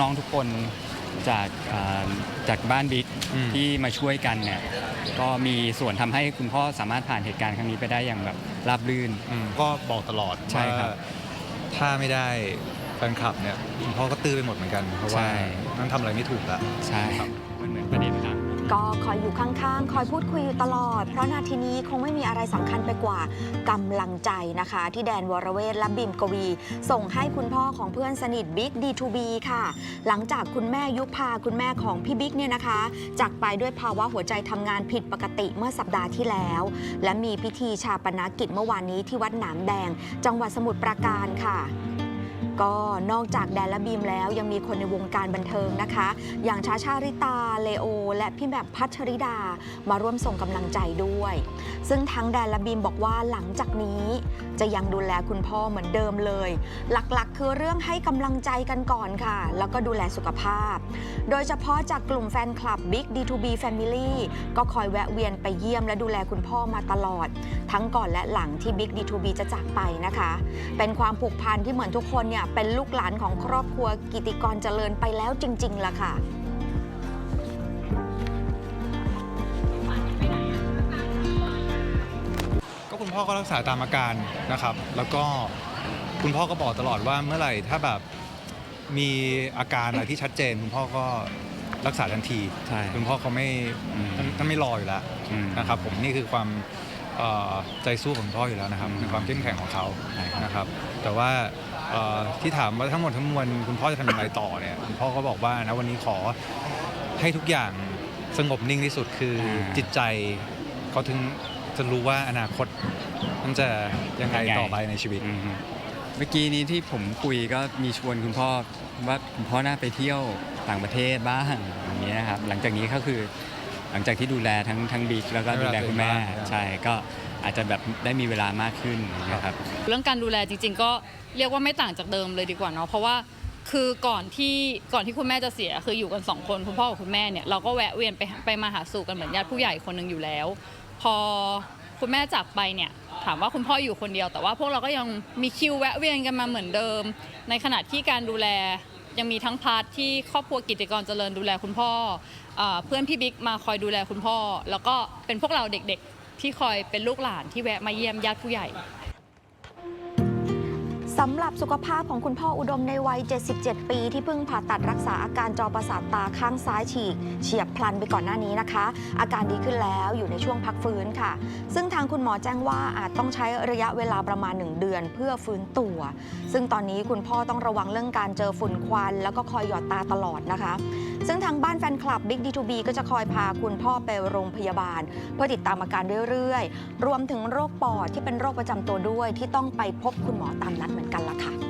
น้องทุกคนจากอ่าจากบ้านบิ๊กอืม ที่มาช่วยกันเนี่ยก็มีส่วนทำให้คุณพ่อสามารถผ่านเหตุการณ์ครั้งนี้ไปได้อย่างแบบราบรื่น อืมก็บอกตลอดใช่ครับว่าถ้าไม่ได้แฟนคลับเนี่ยคุณพ่อก็ตื้อไปหมดเหมือนกัน เพราะว่าใช่ นั่นทำอะไรไม่ถูกละ ใช่ มัน ก็คอยอยู่ข้างๆ คอยพูดคุยอยู่ตลอด เพราะนาทีนี้คงไม่มีอะไรสำคัญไปกว่ากำลังใจนะคะ ที่แดนวรเวทและบิมกวี ส่งให้คุณพ่อของเพื่อนสนิทบิ๊ก D2B ค่ะ หลังจากคุณแม่ยุพาคุณแม่ของพี่บิ๊กเนี่ยนะคะ จากไปด้วยภาวะหัวใจทำงานผิดปกติเมื่อสัปดาห์ที่แล้ว และมีพิธีชาปนกิจเมื่อวานนี้ที่วัดหนามแดง จังหวัดสมุทรปราการค่ะ ก็นอกจากแดนและบีมแล้วยังมีคนในวงการบันเทิงนะคะ อย่างชาชาริตา เลโอ และพี่แบบพัชริดา มาร่วมส่งกำลังใจด้วย ซึ่งทั้งแดนและบีมบอกว่าหลังจากนี้จะยังดูแลคุณพ่อเหมือนเดิมเลย หลักๆ คือเรื่องให้กำลังใจกันก่อนค่ะ แล้วก็ดูแลสุขภาพ โดยเฉพาะจากกลุ่มแฟนคลับ Big D2B Family ก็คอยแวะเวียนไปเยี่ยมและดูแลคุณพ่อมาตลอด ทั้งก่อนและหลังที่ Big D2B จะจากไปนะคะ เป็นความผูกพันที่เหมือนทุกคนเนี่ยเป็นลูกหลานของครอบครัวกิติกรเจริญไปแล้วจริงๆล่ะค่ะก็คุณพ่อก็รักษาตามอาการนะครับ แล้วก็คุณพ่อก็บอกตลอดว่าเมื่อไหร่ถ้าแบบมีอาการอะไรที่ชัดเจน คุณพ่อก็รักษาทันทีใช่คุณพ่อเขาไม่อืมท่านท่านไม่รออยู่แล้วอืมนะครับ ผมนี่คือความเอ่อใจสู้ของคุณพ่ออยู่แล้วนะครับอืมคือความเข้มแข็งของเขาใช่ครับนะครับ แต่ว่า เอ่อที่ถามว่าทั้งหมดทั้งมวลคุณพ่อจะทำอย่างไรต่อเนี่ยคุณพ่อก็บอกว่านะวันนี้ขอให้ทุกอย่างสงบนิ่งที่สุดคือจิตใจเขาถึงจะรู้ว่าอนาคตมันจะยังไง ต่อไปในชีวิต อืมเมื่อกี้นี้ที่ผมคุยก็มีชวนคุณพ่อว่าคุณพ่อน่าไปเที่ยวต่างประเทศบ้างอย่างเงี้ยครับหลังจากนี้ก็คือหลังจากที่ดูแลทั้งทั้งบิ๊กแล้วก็ดูแลคุณแม่ดูแลตัวเองบ้างใช่ก็ อาจจะแบบได้มีเวลามากขึ้นนะครับเรื่องการดูแลจริง ๆ ก็เรียกว่าไม่ต่างจากเดิมเลยดีกว่าเนาะเพราะว่าคือก่อนที่ก่อนที่คุณแม่จะเสียคืออยู่กันสองคนคุณพ่อกับคุณแม่เนี่ยเราก็แวะเวียนไปไปมาหาสู่กันเหมือนญาติผู้ใหญ่คนหนึ่งอยู่แล้ว พอคุณแม่จากไปเนี่ยถามว่าคุณพ่ออยู่คนเดียว แต่ว่าพวกเราก็ยังมีคิวแวะเวียนกันมาเหมือนเดิม ในขณะที่การดูแลยังมีทั้งพาร์ทที่ครอบครัวกิจกรเจริญดูแลคุณพ่อเพื่อนพี่บิ๊กมาคอยดูแลคุณพ่อ แล้วก็เป็นพวกเราเด็ก ที่คอยเป็นลูกหลานที่แวะมาเยี่ยมญาติผู้ใหญ่สำหรับสุขภาพของคุณพ่ออุดมในวัย 77 ปีที่เพิ่งผ่าตัดรักษาอาการจอประสาทตาข้างซ้ายฉีก เฉียบพลันไปก่อนหน้านี้นะคะ อาการดีขึ้นแล้วอยู่ในช่วงพักฟื้นค่ะ ซึ่งทางคุณหมอแจ้งว่าอาจต้องใช้ระยะเวลาประมาณ 1 เดือนเพื่อฟื้นตัว ซึ่งตอนนี้คุณพ่อต้องระวังเรื่องการเจอฝุ่นควัน แล้วก็คอยหยอดตาตลอดนะคะ ซึ่งทางบ้านแฟนคลับ Big D2B ก็จะคอยพาคุณพ่อไปโรงพยาบาล เพื่อติดตามอาการเรื่อยๆ รวมถึงโรคปอดที่เป็นโรคประจำตัวด้วยที่ต้องไปพบคุณหมอตามนัดเหมือนกันละค่ะ